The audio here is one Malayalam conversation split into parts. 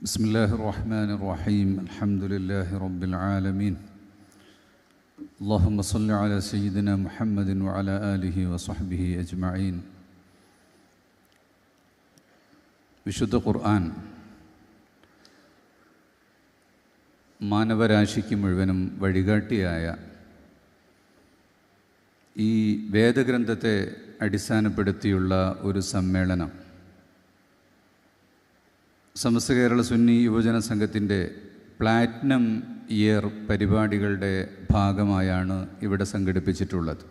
بسم الله الرحمن الرحيم الحمد لله رب العالمين اللهم صل على سيدنا محمد وعلى آله وصحبه أجمعين വിശുദ്ധ ഖുർആൻ മാനവരാശിക്ക് മുഴുവനും വഴികാട്ടിയായ ഈ വേദഗ്രന്ഥത്തെ അടിസ്ഥാനപ്പെടുത്തിയുള്ള ഒരു സമ്മേളനം സമസ്ത കേരള സുന്നി യുവജന സംഘത്തിന്റെ പ്ലാറ്റിനം ഇയർ പരിപാടികളുടെ ഭാഗമായാണ് ഇവിടെ സംഘടിപ്പിച്ചിട്ടുള്ളത്.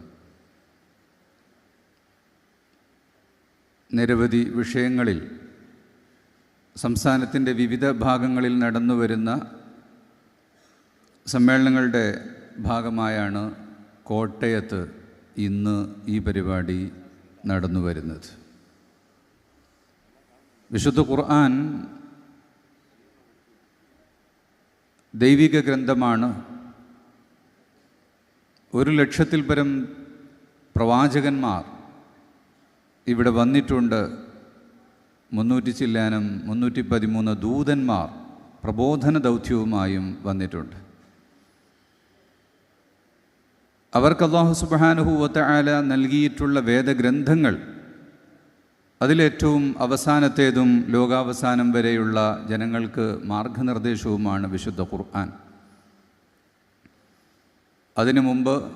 നിരവധി വിഷയങ്ങളിൽ സംസ്ഥാനത്തിന്റെ വിവിധ ഭാഗങ്ങളിൽ നടന്നു വരുന്ന സമ്മേളനങ്ങളുടെ ഭാഗമായാണ് കോട്ടയത്ത് ഇന്ന് ഈ പരിപാടി നടന്നു വരുന്നത്. വിശുദ്ധ ഖുർആൻ ദൈവിക ഗ്രന്ഥമാണ്. ഒരു ലക്ഷത്തിൽ പരം പ്രവാചകന്മാർ ഇവിടെ വന്നിട്ടുണ്ട്. മുന്നൂറ്റി ചില്ലാനം മുന്നൂറ്റി പതിമൂന്ന് ദൂതന്മാർ പ്രബോധന ദൗത്യവുമായും വന്നിട്ടുണ്ട്. അവർക്ക് അള്ളാഹു സുബാനുഹൂവത്ത ആല നൽകിയിട്ടുള്ള വേദഗ്രന്ഥങ്ങൾ അതിലേറ്റവും അവസാനത്തേതും ലോകാവസാനം വരെയുള്ള ജനങ്ങൾക്ക് മാർഗനിർദ്ദേശവുമാണ് വിശുദ്ധ ഖുർആൻ. അതിനു മുമ്പ്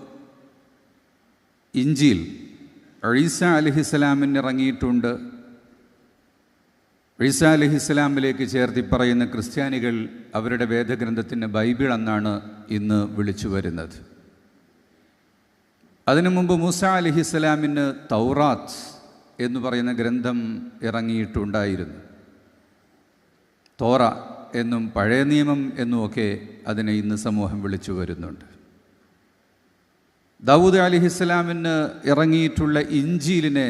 ഇഞ്ചിയിൽ ഈസ അലിഹിസ്ലാമിന് ഇറങ്ങിയിട്ടുണ്ട്. ഈസ അലിഹിസ്സലാമിലേക്ക് ചേർത്തി പറയുന്ന ക്രിസ്ത്യാനികൾ അവരുടെ വേദഗ്രന്ഥത്തിന് ബൈബിൾ എന്നാണ് ഇന്ന് വിളിച്ചു വരുന്നത്. അതിനു മുമ്പ് മൂസ അലിഹിസ്ലാമിന് തൗറാത്ത് എന്ന് പറയുന്ന ഗ്രന്ഥം ഇറങ്ങിയിട്ടുണ്ടായിരുന്നു. തോറ എന്നും പഴയ നിയമം എന്നുമൊക്കെ അതിനെ ഇന്ന് സമൂഹം വിളിച്ചു വരുന്നുണ്ട്. ദാവൂദ് അലിഹിസ്സലാമിന് ഇറങ്ങിയിട്ടുള്ള ഇഞ്ചീലിനെ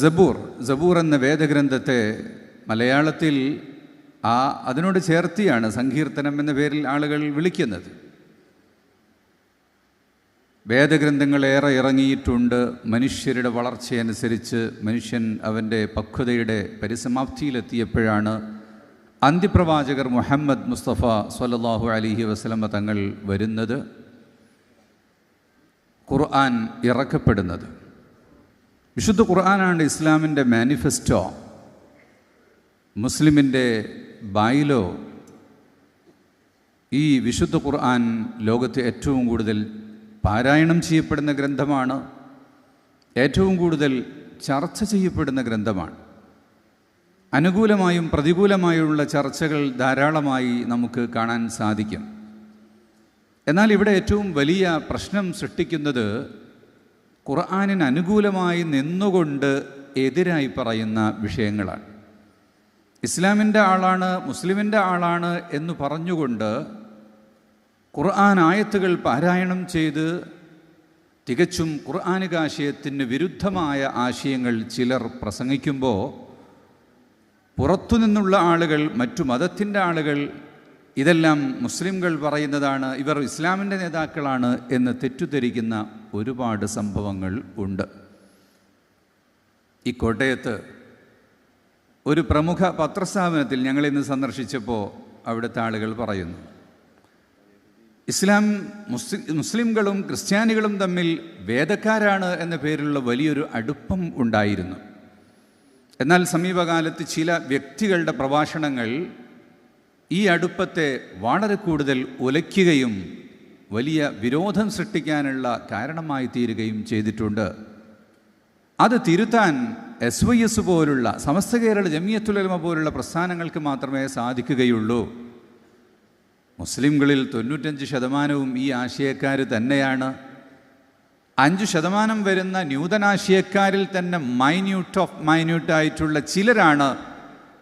ജബൂർ ജബൂർ എന്ന വേദഗ്രന്ഥത്തെ മലയാളത്തിൽ ആ അതിനോട് ചേർത്തിയാണ് സങ്കീർത്തനം എന്ന പേരിൽ ആളുകൾ വിളിക്കുന്നത്. വേദഗ്രന്ഥങ്ങളേറെ ഇറങ്ങിയിട്ടുണ്ട്. മനുഷ്യരുടെ വളർച്ചയനുസരിച്ച് മനുഷ്യൻ അവന്റെ പക്വതയുടെ പരിസമാപ്തിയിലെത്തിയപ്പോഴാണ് അന്ത്യപ്രവാചകർ മുഹമ്മദ് മുസ്തഫ സല്ലാഹു അലിഹി വസ്ലമ തങ്ങൾ വരുന്നത്. ഖുർആൻ ഇറക്കപ്പെടുന്നത്. വിശുദ്ധ ഖുർആനാണ് ഇസ്ലാമിന്റെ മാനിഫെസ്റ്റോ മുസ്ലിമിന്റെ ബൈലോ ഈ വിശുദ്ധ ഖുർആൻ ലോകത്തെ ഏറ്റവും കൂടുതൽ പാരായണം ചെയ്യപ്പെടുന്ന ഗ്രന്ഥമാണ്. ഏറ്റവും കൂടുതൽ ചർച്ച ചെയ്യപ്പെടുന്ന ഗ്രന്ഥമാണ്. അനുകൂലമായും പ്രതികൂലമായുള്ള ചർച്ചകൾ ധാരാളമായി നമുക്ക് കാണാൻ സാധിക്കും. എന്നാൽ ഇവിടെ ഏറ്റവും വലിയ പ്രശ്നം സൃഷ്ടിക്കുന്നത് ഖുർആാനിന് അനുകൂലമായി നിന്നുകൊണ്ട് എതിരായി പറയുന്ന വിഷയങ്ങളാണ്. ഇസ്ലാമിന്റെ ആളാണ് മുസ്ലിമിന്റെ ആളാണ് എന്ന് പറഞ്ഞുകൊണ്ട് ഖുർആൻ ആയത്തുകൾ പാരായണം ചെയ്ത് തികച്ചും ഖുർആാനികാശയത്തിന് വിരുദ്ധമായ ആശയങ്ങൾ ചിലർ പ്രസംഗിക്കുമ്പോൾ പുറത്തുനിന്നുള്ള ആളുകൾ മറ്റു മതത്തിന്റെ ആളുകൾ ഇതെല്ലാം മുസ്ലിംകൾ പറയുന്നതാണ് ഇവർ ഇസ്ലാമിന്റെ നേതാക്കളാണ് എന്ന് തെറ്റുധരിക്കുന്ന ഒരുപാട് സംഭവങ്ങൾ ഉണ്ട്. ഈ കോട്ടയത്ത് ഒരു പ്രമുഖ പത്രസ്ഥാപനത്തിൽ ഞങ്ങളിന്ന് സന്ദർശിച്ചപ്പോൾ അവിടുത്തെ ആളുകൾ പറയുന്നു ഇസ്ലാം മുസ്ലിം മുസ്ലിംകളും ക്രിസ്ത്യാനികളും തമ്മിൽ വേദക്കാരാണ് എന്ന പേരിലുള്ള വലിയൊരു അടുപ്പം ഉണ്ടായിരുന്നു. എന്നാൽ സമീപകാലത്ത് ചില വ്യക്തികളുടെ പ്രഭാഷണങ്ങൾ ഈ അടുപ്പത്തെ വളരെ കൂടുതൽ ഉലയ്ക്കുകയും വലിയ വിരോധം സൃഷ്ടിക്കാനുള്ള കാരണമായി തീരുകയും ചെയ്തിട്ടുണ്ട്. അത് തിരുത്താൻ എസ് വൈ എസ് പോലുള്ള സമസ്ത കേരള ജമിയത്തുലമ പോലുള്ള പ്രസ്ഥാനങ്ങൾക്ക് മാത്രമേ സാധിക്കുകയുള്ളൂ. മുസ്ലിംകളിൽ തൊണ്ണൂറ്റഞ്ച് ശതമാനവും ഈ ആശയക്കാർ തന്നെയാണ്. അഞ്ച് ശതമാനം വരുന്ന ന്യൂതനാശയക്കാരിൽ തന്നെ മൈന്യൂട്ട് ഓഫ് മൈന്യൂട്ടായിട്ടുള്ള ചിലരാണ്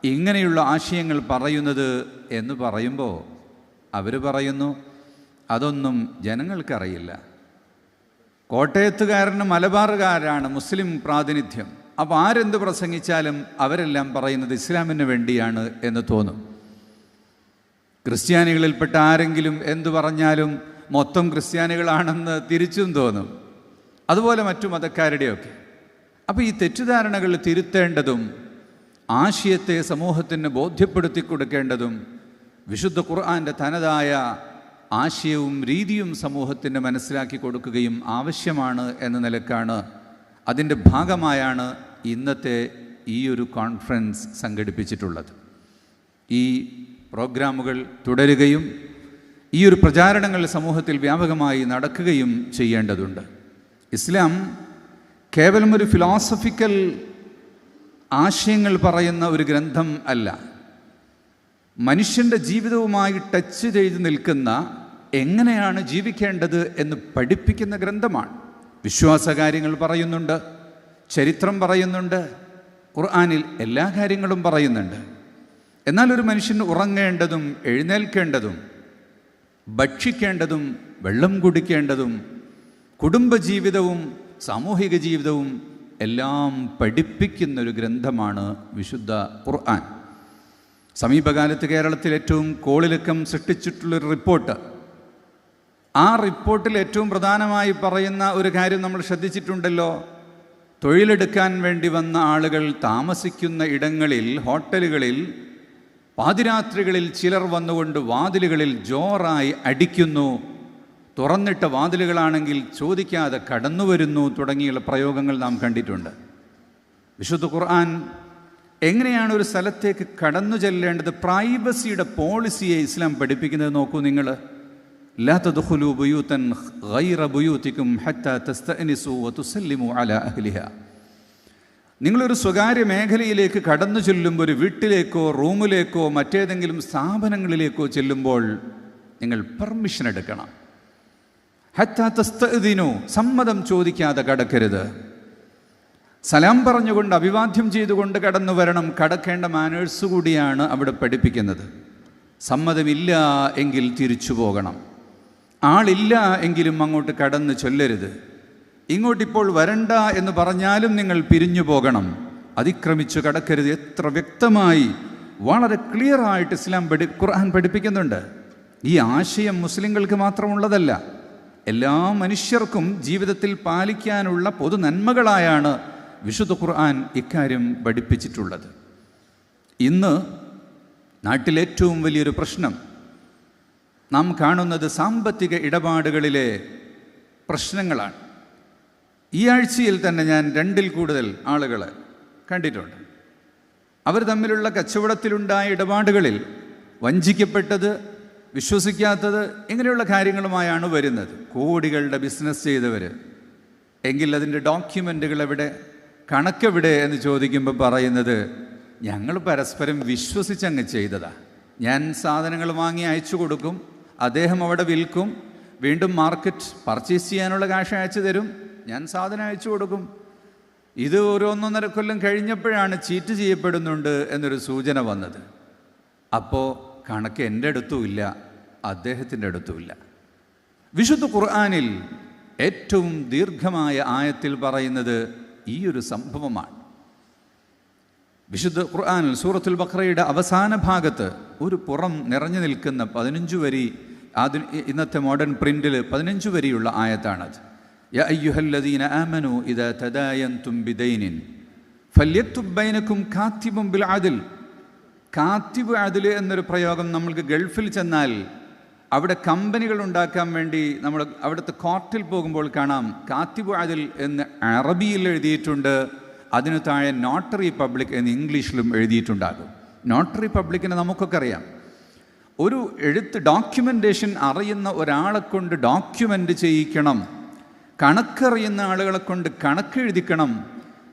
ഇങ്ങനെയുള്ള ആശയങ്ങൾ പറയുന്നത് എന്ന് പറയുമ്പോൾ അവർ പറയുന്നു അതൊന്നും ജനങ്ങൾക്കറിയില്ല. കോട്ടയത്തുകാരന് മലബാറുകാരാണ് മുസ്ലിം പ്രാതിനിധ്യം. അപ്പോൾ ആരെന്ത് പ്രസംഗിച്ചാലും അവരെല്ലാം പറയുന്നത് ഇസ്ലാമിന് വേണ്ടിയാണ് എന്ന് തോന്നും. ക്രിസ്ത്യാനികളിൽപ്പെട്ട ആരെങ്കിലും എന്തു പറഞ്ഞാലും മൊത്തം ക്രിസ്ത്യാനികളാണെന്ന് തിരിച്ചും തോന്നും. അതുപോലെ മറ്റു മതക്കാരുടെയൊക്കെ. അപ്പോൾ ഈ തെറ്റിദ്ധാരണകൾ തിരുത്തേണ്ടതും ആശയത്തെ സമൂഹത്തിന് ബോധ്യപ്പെടുത്തി കൊടുക്കേണ്ടതും വിശുദ്ധ ഖുർആാന്റെ തനതായ ആശയവും രീതിയും സമൂഹത്തിന് മനസ്സിലാക്കി കൊടുക്കുകയും ആവശ്യമാണ് എന്ന നിലക്കാണ് അതിന്റെ ഭാഗമായാണ് ഇന്നത്തെ ഈ ഒരു കോൺഫറൻസ് സംഘടിപ്പിച്ചിട്ടുള്ളത്. ഈ പ്രോഗ്രാമുകൾ തുടരുകയും ഈ ഒരു പ്രചാരണങ്ങൾ സമൂഹത്തിൽ വ്യാപകമായി നടക്കുകയും ചെയ്യേണ്ടതുണ്ട്. ഇസ്ലാം കേവലം ഒരു ഫിലോസഫിക്കൽ ആശയങ്ങൾ പറയുന്ന ഒരു ഗ്രന്ഥം അല്ല. മനുഷ്യന്റെ ജീവിതവുമായി ടച്ച് ചെയ്ത് നിൽക്കുന്ന എങ്ങനെയാണ് ജീവിക്കേണ്ടത് എന്ന് പഠിപ്പിക്കുന്ന ഗ്രന്ഥമാണ്. വിശ്വാസകാര്യങ്ങൾ പറയുന്നുണ്ട് ചരിത്രം പറയുന്നുണ്ട് ഖുർആാനിൽ എല്ലാ കാര്യങ്ങളും പറയുന്നുണ്ട്. എന്നാൽ ഒരു മനുഷ്യൻ ഉറങ്ങേണ്ടതും എഴുന്നേൽക്കേണ്ടതും ഭക്ഷിക്കേണ്ടതും വെള്ളം കുടിക്കേണ്ടതും കുടുംബജീവിതവും സാമൂഹിക ജീവിതവും എല്ലാം പഠിപ്പിക്കുന്നൊരു ഗ്രന്ഥമാണ് വിശുദ്ധ ഖുർആൻ. സമീപകാലത്ത് കേരളത്തിൽ ഏറ്റവും കോളിലക്കം സൃഷ്ടിച്ചിട്ടുള്ളൊരു റിപ്പോർട്ട്. ആ റിപ്പോർട്ടിൽ ഏറ്റവും പ്രധാനമായി പറയുന്ന ഒരു കാര്യം നമ്മൾ ശ്രദ്ധിച്ചിട്ടുണ്ടല്ലോ. തൊഴിലെടുക്കാൻ വേണ്ടി വന്ന ആളുകൾ താമസിക്കുന്ന ഇടങ്ങളിൽ ഹോട്ടലുകളിൽ പാതിരാത്രികളിൽ ചിലർ വന്നുകൊണ്ട് വാതിലുകളിൽ ജോറായി അടിക്കുന്നു. തുറന്നിട്ട വാതിലുകളാണെങ്കിൽ ചോദിക്കാതെ കടന്നു വരുന്നു തുടങ്ങിയുള്ള പ്രയോഗങ്ങൾ നാം കണ്ടിട്ടുണ്ട്. വിശുദ്ധ ഖുർആൻ എങ്ങനെയാണ് ഒരു സ്ഥലത്തേക്ക് കടന്നു ചെല്ലേണ്ടത്? പ്രൈവസിയുടെ പോളിസിയെ ഇസ്ലാം പഠിപ്പിക്കുന്നത് നോക്കൂ നിങ്ങൾ. ലാ തദ്ഖുലു ബുയൂതൻ ഗൈറ ബുയൂതിക്കും തസ്തനിസു വതുസല്ലിമു അലാ അഹ്ലിഹ. നിങ്ങളൊരു സ്വകാര്യ മേഖലയിലേക്ക് കടന്നു ചെല്ലുമ്പോൾ ഒരു വീട്ടിലേക്കോ റൂമിലേക്കോ മറ്റേതെങ്കിലും സ്ഥാപനങ്ങളിലേക്കോ ചെല്ലുമ്പോൾ നിങ്ങൾ പെർമിഷൻ എടുക്കണം. ഹത്താത്തസ്തീനോ സമ്മതം ചോദിക്കാതെ കടക്കരുത്. സലാം പറഞ്ഞുകൊണ്ട് അഭിവാദ്യം ചെയ്തുകൊണ്ട് കടന്നു വരണം കടക്കേണ്ട മാനേഴ്സ് കൂടിയാണ് അവിടെ പഠിപ്പിക്കുന്നത്. സമ്മതമില്ല എങ്കിൽ തിരിച്ചു പോകണം. ആളില്ല എങ്കിലും അങ്ങോട്ട് കടന്ന് ചൊല്ലരുത്. ഇങ്ങോട്ടിപ്പോൾ വരണ്ട എന്ന് പറഞ്ഞാലും നിങ്ങൾ പിരിഞ്ഞു പോകണം. അതിക്രമിച്ചു കടക്കരുത്. എത്ര വ്യക്തമായി വളരെ ക്ലിയർ ആയിട്ട് ഇസ്ലാം പഠി ഖുർആൻ പഠിപ്പിക്കുന്നുണ്ട്. ഈ ആശയം മുസ്ലിങ്ങൾക്ക് മാത്രമുള്ളതല്ല എല്ലാ മനുഷ്യർക്കും ജീവിതത്തിൽ പാലിക്കാനുള്ള പൊതു നന്മകളായാണ് വിശുദ്ധ ഖുർആൻ ഇക്കാര്യം പഠിപ്പിച്ചിട്ടുള്ളത്. ഇന്ന് നാട്ടിലേറ്റവും വലിയൊരു പ്രശ്നം നാം കാണുന്നത് സാമ്പത്തിക ഇടപാടുകളിലെ പ്രശ്നങ്ങളാണ്. ഈ ആഴ്ചയിൽ തന്നെ ഞാൻ രണ്ടിൽ കൂടുതൽ ആളുകളെ കണ്ടിട്ടുണ്ട്. അവർ തമ്മിലുള്ള കച്ചവടത്തിലുണ്ടായ ഇടപാടുകളിൽ വഞ്ചിക്കപ്പെട്ടത് വിശ്വസിക്കാത്തത് ഇങ്ങനെയുള്ള കാര്യങ്ങളുമായാണ് വരുന്നത്. കോടികളുടെ ബിസിനസ് ചെയ്തവർ എങ്കിൽ അതിന്റെ ഡോക്യുമെന്റുകൾ എവിടെ? കണക്കെവിടെ എന്ന് ചോദിക്കുമ്പോൾ പറയുന്നത് ഞങ്ങൾ പരസ്പരം വിശ്വസിച്ചങ്ങ് ചെയ്തതാ. ഞാൻ സാധനങ്ങൾ വാങ്ങി അയച്ചു കൊടുക്കും അദ്ദേഹം അവിടെ വിൽക്കും വീണ്ടും മാർക്കറ്റ് പർച്ചേസ് ചെയ്യാനുള്ള കാശ് അയച്ചു തരും ഞാൻ സാധനം അയച്ചു കൊടുക്കും. ഇത് ഓരോന്നൊന്നര കൊല്ലം കഴിഞ്ഞപ്പോഴാണ് ചീറ്റ് ചെയ്യപ്പെടുന്നുണ്ട് എന്നൊരു സൂചന വന്നത്. അപ്പോൾ കണക്ക് എന്റെ അടുത്തുമില്ല അദ്ദേഹത്തിന്റെ അടുത്തുമില്ല വിശുദ്ധ ഖുർആാനിൽ ഏറ്റവും ദീർഘമായ ആയത്തിൽ പറയുന്നത് ഈ ഒരു സംഭവമാണ്. വിശുദ്ധ ഖുർആാനിൽ സൂറത്തുൽ ബക്രയുടെ അവസാന ഭാഗത്ത് ഒരു പുറം നിറഞ്ഞു നിൽക്കുന്ന പതിനഞ്ച് വരി ആദ്യ ഇന്നത്തെ മോഡേൺ പ്രിന്റിൽ പതിനഞ്ച് വരിയുള്ള ആയത്താണത്. യ أيها الذين آمنوا إذا تداينتم بدين فليكتب بينكم كاتب بالعدل കാത്തിബ് അതിൽ എന്നൊരു പ്രയോഗം നമ്മൾക്ക് ഗൾഫിൽ ചെന്നാൽ അവിടെ കമ്പനികൾ ഉണ്ടാക്കാൻ വേണ്ടി നമ്മൾ അവിടുത്തെ കോർട്ടിൽ പോകുമ്പോൾ കാണാം. കാത്തിബ് അതിൽ എന്ന് അറബിയിൽ എഴുതിയിട്ടുണ്ട്. അതിനു താഴെ നോട്ടറി പബ്ലിക് എന്ന് ഇംഗ്ലീഷിലും എഴുതിയിട്ടുണ്ടാകും. നോട്ടറി പബ്ലിക്കിനെ നമുക്കൊക്കെ അറിയാം. ഒരു എഴുത്ത് ഡോക്യുമെന്റേഷൻ അറിയുന്ന ഒരാളെ കൊണ്ട് ഡോക്യുമെന്റ് ചെയ്യിക്കണം. കണക്കറിയുന്ന ആളുകളെ കൊണ്ട് കണക്കെഴുതിക്കണം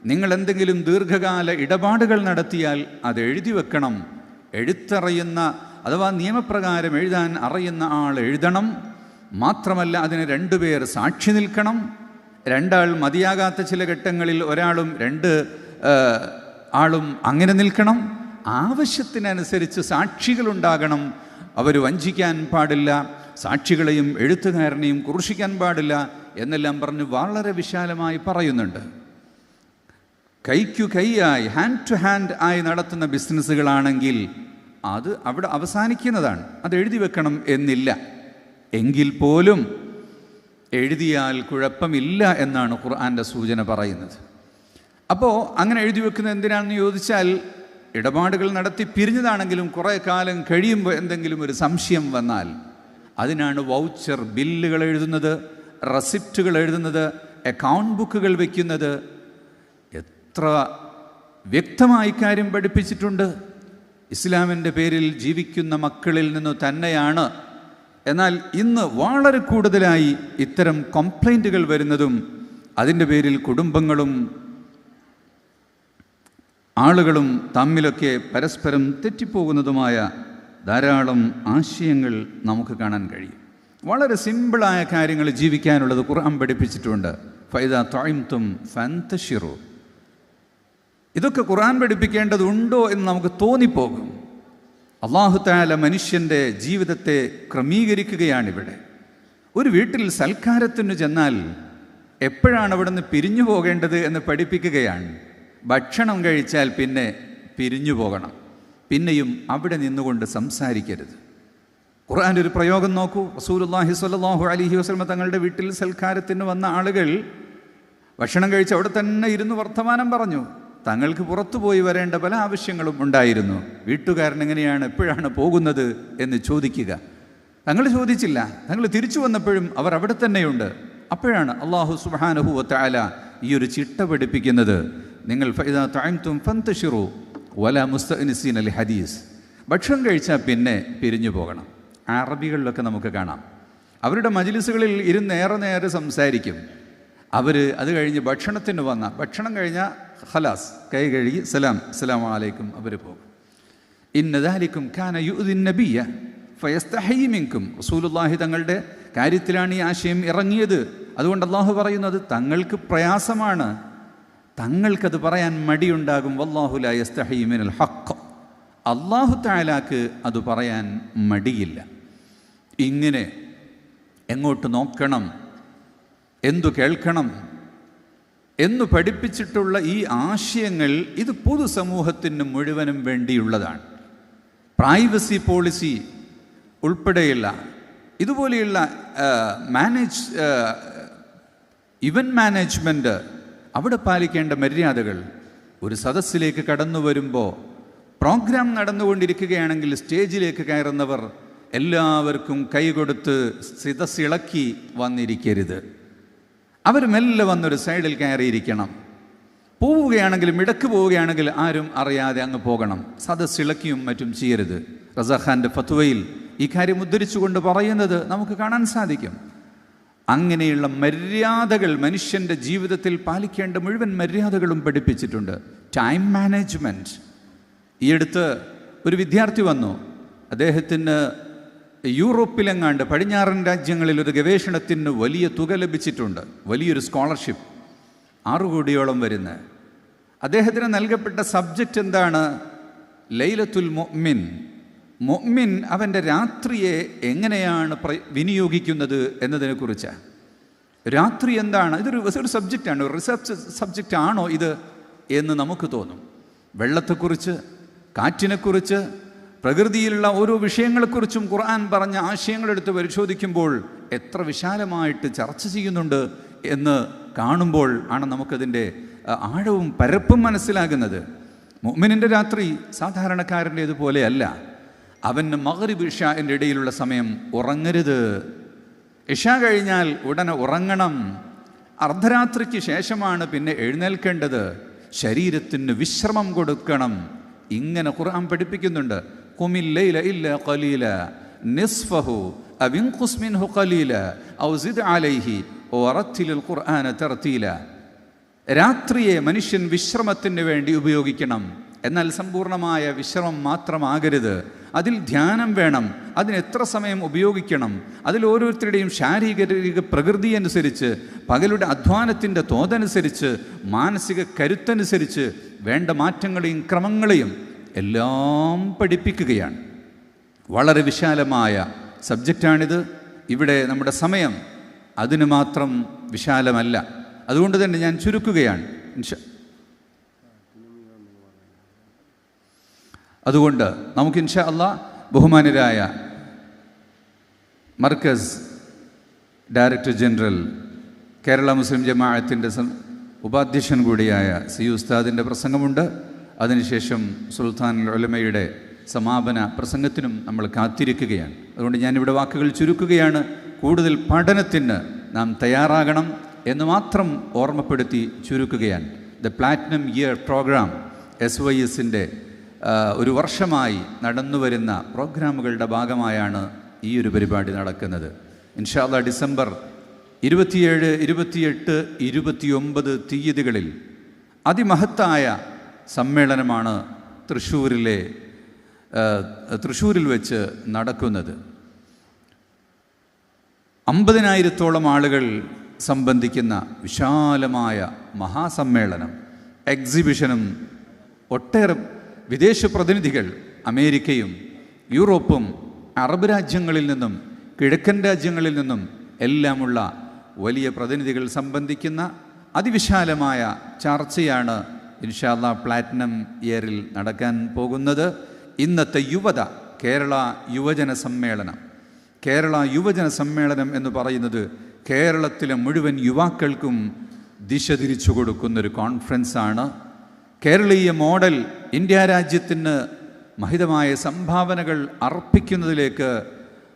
നിങ്ങൾ എന്തെങ്കിലും ദീർഘകാല ഇടപാടുകൾ നടത്തിയാൽ അത് എഴുതി വെക്കണം. എഴുത്തറിയുന്ന അഥവാ നിയമപ്രകാരം എഴുതാൻ അറിയുന്ന ആൾ എഴുതണം. മാത്രമല്ല അതിന് രണ്ടുപേർ സാക്ഷി നിൽക്കണം. രണ്ടാൾ മതിയാകാത്ത ചില ഘട്ടങ്ങളിൽ ഒരാളും രണ്ട് ആളും അങ്ങനെ നിൽക്കണം. ആവശ്യത്തിനനുസരിച്ച് സാക്ഷികളുണ്ടാകണം അവർ വഞ്ചിക്കാൻ പാടില്ല. സാക്ഷികളെയും എഴുത്തുകാരനെയും കുറിഷിക്കാൻ പാടില്ല. എന്നെല്ലാം പറഞ്ഞ് വളരെ വിശാലമായി പറയുന്നുണ്ട്. കൈക്കു കൈയായി ഹാൻഡ് ടു ഹാൻഡ് ആയി നടത്തുന്ന ബിസിനസ്സുകളാണെങ്കിൽ അത് അവിടെ അവസാനിക്കുന്നതാണ്. അത് എഴുതി വെക്കണം എന്നില്ല. എങ്കിൽ പോലും എഴുതിയാൽ കുഴപ്പമില്ല എന്നാണ് ഖുർആന്റെ സൂചന പറയുന്നത്. അപ്പോൾ അങ്ങനെ എഴുതി വെക്കുന്നത് എന്തിനാണെന്ന് ചോദിച്ചാൽ ഇടപാടുകൾ നടത്തി പിരിഞ്ഞതാണെങ്കിലും കുറേ കാലം കഴിയുമ്പോൾ എന്തെങ്കിലും ഒരു സംശയം വന്നാൽ അതിനാണ് വൗച്ചർ ബില്ലുകൾ എഴുതുന്നത്. റെസിപ്റ്റുകൾ എഴുതുന്നത് അക്കൗണ്ട് ബുക്കുകൾ വയ്ക്കുന്നത് എത്ര വ്യക്തമായി കാര്യം പഠിപ്പിച്ചിട്ടുണ്ട്. ഇസ്ലാമിന്റെ പേരിൽ ജീവിക്കുന്ന മക്കളിൽ നിന്ന് തന്നെയാണ്. എന്നാൽ ഇന്ന് വളരെ കൂടുതലായി ഇത്തരം കംപ്ലൈന്റുകൾ വരുന്നതും അതിന്റെ പേരിൽ കുടുംബങ്ങളും ആളുകളും തമ്മിലൊക്കെ പരസ്പരം തെറ്റിപ്പോകുന്നതുമായ ധാരാളം ആശയങ്ങൾ നമുക്ക് കാണാൻ കഴിയും. വളരെ സിമ്പിളായ കാര്യങ്ങൾ ജീവിക്കാനുള്ളത് ഖുർആൻ പഠിപ്പിച്ചിട്ടുണ്ട്. ഫൈദ തൊഴിംതും ഫന്തഷിറു ഇതൊക്കെ ഖുർആൻ പഠിപ്പിക്കേണ്ടതുണ്ടോ എന്ന് നമുക്ക് തോന്നിപ്പോകും. അള്ളാഹുത്താല മനുഷ്യന്റെ ജീവിതത്തെ ക്രമീകരിക്കുകയാണിവിടെ. ഒരു വീട്ടിൽ സൽക്കാരത്തിന് ചെന്നാൽ എപ്പോഴാണ് അവിടെ നിന്ന് പിരിഞ്ഞു പോകേണ്ടത് എന്ന് പഠിപ്പിക്കുകയാണ്. ഭക്ഷണം കഴിച്ചാൽ പിന്നെ പിരിഞ്ഞു പോകണം. പിന്നെയും അവിടെ നിന്നുകൊണ്ട് സംസാരിക്കരുത്. ഖുർആന്റെ ഒരു പ്രയോഗം നോക്കൂ. റസൂലുല്ലാഹി സ്വല്ലല്ലാഹു അലൈഹി വസ്ലമ തങ്ങളുടെ വീട്ടിൽ സൽക്കാരത്തിന് വന്ന ആളുകൾ ഭക്ഷണം കഴിച്ച് അവിടെ തന്നെ ഇരുന്ന് വർത്തമാനം പറഞ്ഞു. തങ്ങൾക്ക് പുറത്തു പോയി വരേണ്ട പല ആവശ്യങ്ങളും ഉണ്ടായിരുന്നു. വീട്ടുകാരൻ എങ്ങനെയാണ് എപ്പോഴാണ് പോകുന്നത് എന്ന് ചോദിക്കുക. തങ്ങൾ ചോദിച്ചില്ല. തങ്ങൾ തിരിച്ചു വന്നപ്പോഴും അവർ അവിടെ തന്നെയുണ്ട്. അപ്പോഴാണ് അള്ളാഹു സുബാനഹു വത്താല ഈ ഒരു ചിട്ട പഠിപ്പിക്കുന്നത്. നിങ്ങൾ ഹദീസ് ഭക്ഷണം കഴിച്ചാൽ പിന്നെ പിരിഞ്ഞു പോകണം. അറബികളിലൊക്കെ നമുക്ക് കാണാം. അവരുടെ മജിലിസുകളിൽ ഇരുന്ന് ഏറെ നേരെ സംസാരിക്കും. അവർ അത് കഴിഞ്ഞ് ഭക്ഷണത്തിന് വന്ന ഭക്ഷണം കഴിഞ്ഞാൽ ഹലാസ് കൈ കഴുകി സലാം സലാം അലൈക്കും അവർ പോകും. ഇന്നതാലിക്കും ഖാന യുദിൻ നബിയ ഫയസ്തഹീമിങ്കും റസൂലുല്ലാഹി തങ്ങളുടെ കാര്യത്തിലാണ് ഈ ആശയം ഇറങ്ങിയത്. അതുകൊണ്ട് അള്ളാഹു പറയുന്നത് തങ്ങൾക്ക് പ്രയാസമാണ്. തങ്ങൾക്കത് പറയാൻ മടിയുണ്ടാകും. വല്ലാഹുല യസ്തഹീമിനൽ ഹക്ക് അള്ളാഹു താലാക്ക് അത് പറയാൻ മടിയില്ല. ഇങ്ങനെ എങ്ങോട്ട് നോക്കണം? എന്തു കേൾക്കണം? എന്നു പഠിപ്പിച്ചിട്ടുള്ള ഈ ആശയങ്ങൾ ഇത് പൊതുസമൂഹത്തിന് മുഴുവനും വേണ്ടിയുള്ളതാണ്. പ്രൈവസി പോളിസി ഉൾപ്പെടെയുള്ള ഇതുപോലെയുള്ള മാനേജ് ഇവന്റ് മാനേജ്മെന്റ് അവിടെ പാലിക്കേണ്ട മര്യാദകൾ. ഒരു സദസ്സിലേക്ക് കടന്നു വരുമ്പോൾ പ്രോഗ്രാം നടന്നുകൊണ്ടിരിക്കുകയാണെങ്കിൽ സ്റ്റേജിലേക്ക് കയറുന്നവർ എല്ലാവർക്കും കൈകൊടുത്ത് സിതസിളക്കി വന്നിരിക്കരുത്. അവർ മെല്ലെ വന്നൊരു സൈഡിൽ കയറിയിരിക്കണം. പോവുകയാണെങ്കിൽ മിടക്ക് പോവുകയാണെങ്കിൽ ആരും അറിയാതെ അങ്ങ് പോകണം. സദസ്സിളക്കിയും മറ്റും ചെയ്യരുത്. റസഖാന്റെ ഫത്വയിൽ ഈ കാര്യം ഉദ്ധരിച്ചുകൊണ്ട് പറയുന്നത് നമുക്ക് കാണാൻ സാധിക്കും. അങ്ങനെയുള്ള മര്യാദകൾ മനുഷ്യന്റെ ജീവിതത്തിൽ പാലിക്കേണ്ട മുഴുവൻ മര്യാദകളും പഠിപ്പിച്ചിട്ടുണ്ട്. ടൈം മാനേജ്മെന്റ് ഈ അടുത്ത് ഒരു വിദ്യാർത്ഥി വന്നു. അദ്ദേഹത്തിന് യൂറോപ്പിലെങ്ങാണ്ട് പടിഞ്ഞാറൻ രാജ്യങ്ങളിൽ ഒരു ഗവേഷണത്തിന് വലിയ തുക ലഭിച്ചിട്ടുണ്ട്. വലിയൊരു സ്കോളർഷിപ്പ്. ആറു കോടിയോളം വരുന്ന. അദ്ദേഹത്തിന് നൽകപ്പെട്ട സബ്ജക്റ്റ് എന്താണ്? ലൈലത്തുൽ മൊമിൻ മൊമിൻ അവന്റെ രാത്രിയെ എങ്ങനെയാണ് പ്ര വിനിയോഗിക്കുന്നത് എന്നതിനെക്കുറിച്ചാണ് രാത്രി എന്താണ്? ഇതൊരു ഒരു സബ്ജക്റ്റാണ്. റിസർച്ച് സബ്ജക്റ്റ് ആണോ ഇത് എന്ന് നമുക്ക് തോന്നും. വെള്ളത്തെക്കുറിച്ച് കാറ്റിനെക്കുറിച്ച് പ്രകൃതിയിലുള്ള ഓരോ വിഷയങ്ങളെക്കുറിച്ചും ഖുർആൻ പറഞ്ഞ ആശയങ്ങളെടുത്ത് പരിശോധിക്കുമ്പോൾ എത്ര വിശാലമായിട്ട് ചർച്ച ചെയ്യുന്നുണ്ട് എന്ന് കാണുമ്പോൾ ആണ് നമുക്കതിന്റെ ആഴവും പരപ്പും മനസ്സിലാകുന്നത്. മുഅ്മിനിന്റെ രാത്രി സാധാരണക്കാരന്റേതുപോലെയല്ല അവന് മകരിബ് ഇഷാന്റെ ഇടയിലുള്ള സമയം ഉറങ്ങരുത്. ഇഷ കഴിഞ്ഞാൽ ഉടനെ ഉറങ്ങണം. അർദ്ധരാത്രിക്ക് ശേഷമാണ് പിന്നെ എഴുന്നേൽക്കേണ്ടത്. ശരീരത്തിന് വിശ്രമം കൊടുക്കണം. ഇങ്ങനെ ഖുർആൻ പഠിപ്പിക്കുന്നുണ്ട്. കുമില്ലയില ഇല്ല نصفه നിസ്ഫഹു അവിൻഖുസ് منه قليلا. أو زد عليه. ورتل ഖുർആന ترتيلا. രാത്രിയെ മനുഷ്യൻ വിശ്രമത്തിന് വേണ്ടി ഉപയോഗിക്കണം. എന്നാൽ സമ്പൂർണമായ വിശ്രമം മാത്രമാകരുത്. അതിൽ ധ്യാനം വേണം. അതിന് എത്ര സമയം ഉപയോഗിക്കണം. അതിൽ ഓരോരുത്തരുടെയും ശാരീരിക പ്രകൃതി അനുസരിച്ച് പകലുടെ അധ്വാനത്തിന്റെ തോതനുസരിച്ച് മാനസിക കരുത്തനുസരിച്ച് വേണ്ട മാറ്റങ്ങളെയും ക്രമങ്ങളെയും എല്ലാം പഠിപ്പിക്കുകയാണ്. വളരെ വിശാലമായ സബ്ജക്റ്റാണിത്. ഇവിടെ നമ്മുടെ സമയം അതിന് മാത്രം വിശാലമല്ല. അതുകൊണ്ട് തന്നെ ഞാൻ ചുരുക്കുകയാണ്. അതുകൊണ്ട് നമുക്ക് ഇൻഷാ അല്ല ബഹുമാനരായ മർക്കസ് ഡയറക്ടർ ജനറൽ കേരള മുസ്ലിം ജമാഅത്തിന്റെ ഉപാധ്യക്ഷൻ കൂടിയായ സി ഉസ്താദിന്റെ പ്രസംഗമുണ്ട്. അതിനുശേഷം സുൽത്താൻ ഒലമയുടെ സമാപന പ്രസംഗത്തിനും നമ്മൾ കാത്തിരിക്കുകയാണ്. അതുകൊണ്ട് ഞാനിവിടെ വാക്കുകൾ ചുരുക്കുകയാണ്. കൂടുതൽ പഠനത്തിന് നാം തയ്യാറാകണം എന്ന് മാത്രം ഓർമ്മപ്പെടുത്തി ചുരുക്കുകയാണ്. The platinum year program S Y എസിന്റെ ഒരു വർഷമായി നടന്നുവരുന്ന പ്രോഗ്രാമുകളുടെ ഭാഗമായാണ് ഈ ഒരു പരിപാടി നടക്കുന്നത്. ഇൻഷാല്ല ഡിസംബർ ഇരുപത്തിയേഴ് ഇരുപത്തിയെട്ട് ഇരുപത്തിയൊമ്പത് തീയതികളിൽ അതിമഹത്തായ സമ്മേളനമാണ് തൃശ്ശൂരിലെ തൃശ്ശൂരിൽ വെച്ച് നടക്കുന്നത്. അമ്പതിനായിരത്തോളം ആളുകൾ സംബന്ധിക്കുന്ന വിശാലമായ മഹാസമ്മേളനം എക്സിബിഷനും ഒട്ടേറെ വിദേശ പ്രതിനിധികൾ അമേരിക്കയും യൂറോപ്പും അറബ് രാജ്യങ്ങളിൽ നിന്നും കിഴക്കൻ രാജ്യങ്ങളിൽ നിന്നും എല്ലാമുള്ള വലിയ പ്രതിനിധികൾ സംബന്ധിക്കുന്ന അതിവിശാലമായ ചർച്ചയാണ് ഇൻഷാല്ല പ്ലാറ്റിനം ഇയറിൽ നടക്കാൻ പോകുന്നത് ഇന്നത്തെ യുവത കേരള യുവജന സമ്മേളനം. കേരള യുവജന സമ്മേളനം എന്ന് പറയുന്നത് കേരളത്തിലെ മുഴുവൻ യുവാക്കൾക്കും ദിശ തിരിച്ചു കൊടുക്കുന്നൊരു കോൺഫറൻസാണ്. കേരളീയ മോഡൽ ഇന്ത്യ രാജ്യത്തിന് മഹിതമായ സംഭാവനകൾ അർപ്പിക്കുന്നതിലേക്ക്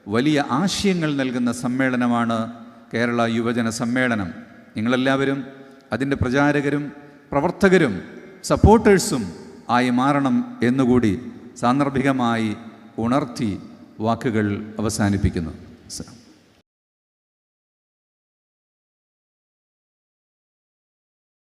വലിയ ആശയങ്ങൾ നൽകുന്ന സമ്മേളനമാണ് കേരള യുവജന സമ്മേളനം. നിങ്ങളെല്ലാവരും അതിന്റെ പ്രചാരകരും പ്രവർത്തകരും സപ്പോർട്ടേഴ്സും ആയി മാറണം എന്നുകൂടി സാന്ദർഭികമായി ഉണർത്തി വാക്കുകൾ അവസാനിപ്പിക്കുന്നു.